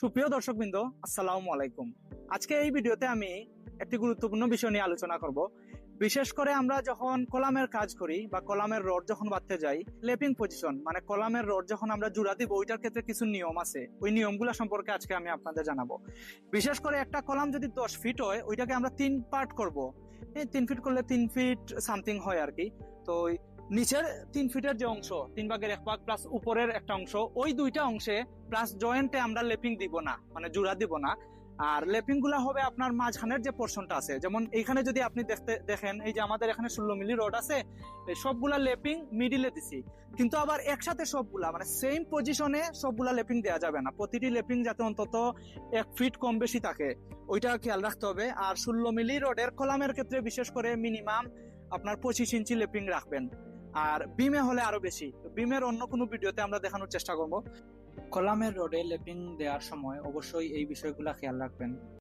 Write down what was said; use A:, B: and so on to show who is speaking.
A: সুপ্রিয় দর্শকবৃন্দ, আসসালামু আলাইকুম। আজকে এই ভিডিওতে আমি একটি গুরুত্বপূর্ণ বিষয় নিয়ে আলোচনা করব। বিশেষ করে আমরা যখন কলামের কাজ করি বা কলামের রড যখন বাঁধতে যাই, লেপিং পজিশন মানে কলামের রড যখন আমরা জুড়া দিব, ওইটার ক্ষেত্রে কিছু নিয়ম আছে। ওই নিয়মগুলো সম্পর্কে আজকে আমি আপনাদের জানাব। বিশেষ করে একটা কলাম যদি দশ ফিট হয়, ওইটাকে আমরা তিন পার্ট করব। এই তিন ফিট করলে তিন ফিট সামথিং হয় আর কি। তো নিচের তিন ফিটের যে অংশ, তিন ভাগের এক ভাগ প্লাস উপরের একটা অংশ, ওই দুইটা অংশে প্লাস জয়েন্টে আমরা লেপিং দিব না মানে জোড়া দিব না। আর লেপিংগুলা হবে আপনার মাঝখানের যে পোর্শনটা আছে, যেমন এইখানে যদি আপনি দেখতে, দেখেন, এই যে আমাদের এখানে ষোলো মিলি রড আছে সবগুলা লেপিং মিডিলে দিছি। কিন্তু আবার একসাথে সবগুলা মানে সেম পজিশনে সবগুলা লেপিং দেওয়া যাবে না। প্রতিটি লেপিং যাতে অন্তত এক ফিট কম বেশি থাকে, ওইটা খেয়াল রাখতে হবে। আর ষোলো মিলি রডের কলামের ক্ষেত্রে বিশেষ করে মিনিমাম আপনার পঁচিশ ইঞ্চি লেপিং রাখবেন। আর বিমে হলে আরও বেশি। বিমের অন্য কোনো ভিডিওতে আমরা দেখানোর চেষ্টা করব। কলামের রোডে লেপিং দেওয়ার সময় অবশ্যই এই বিষয়গুলো খেয়াল রাখবেন।